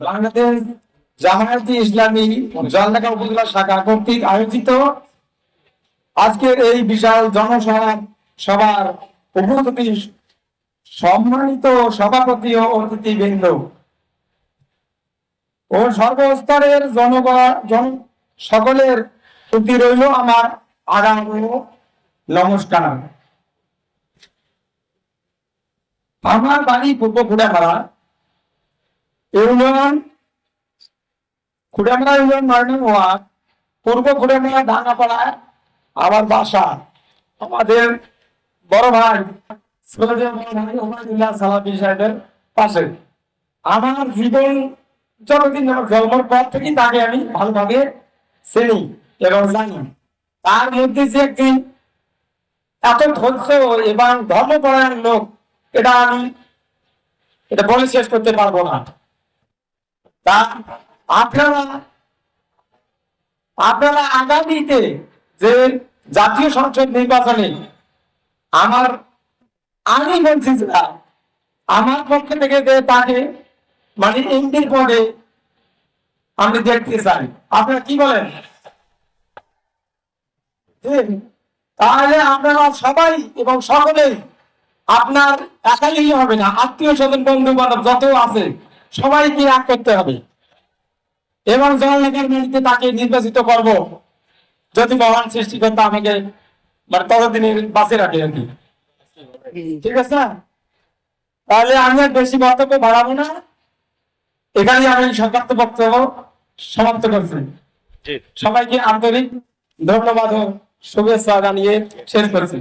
বাংলাদেশ ইসলামী উপজেলা শাখা কর্তৃক আয়োজিত আজকের এই বিশাল জনসভা উপস্থিতি সম্মানিত সভাপতি ও অতিথিবৃন্দ ও সর্বস্তরের জনগণ, জন সকলের প্রতি রইল আমার আগাম নমস্কার। আমার বাড়ি পূর্ব খুড়ামারা ইউনিয়ন ইউনিয়ন মার্নিং পূর্ব আমার বাসা, আমাদের বড় ভাই পাশে। আমার জীবন যতদিন আমার জন্মের পর তাকে আমি ভালোভাবে চিনি এবং জানি। তার মধ্যে যে একটি এত ধৈর্য এবং ধর্মপরায়ণ লোক, এটা আমি, এটা বলে শেষ করতে পারব না। তা আপনারা আপনারা আগামীতে যে জাতীয় সংসদ নির্বাচনে আমার আমি বলছি আমার পক্ষ থেকে যে তাকে মানে এমপির পদে আমি দেখতে চাই। আপনারা কি বলেন? তাহলে আপনারা সবাই এবং সকলেই আপনার একাই হবে না। আত্মীয় স্বজন বন্ধু বান্ধব যত আছে সবাইকে এক করতে হবে। এবং জনলেখার মাটিতে তাকে নির্বাচিত করব। যদি মহান সৃষ্টিকর্তা আমাকে মানে ততদিনের বাঁচে রাখে আর কি। ঠিক আছে? তাহলে আমি আর বেশি বক্তব্য বাড়াবো না। এখানে আমি সংক্ষিপ্ত বক্তব্য সমাপ্ত করছি। সবাইকে আন্তরিক ধন্যবাদ ও শুভেচ্ছা জানিয়ে শেষ করছি।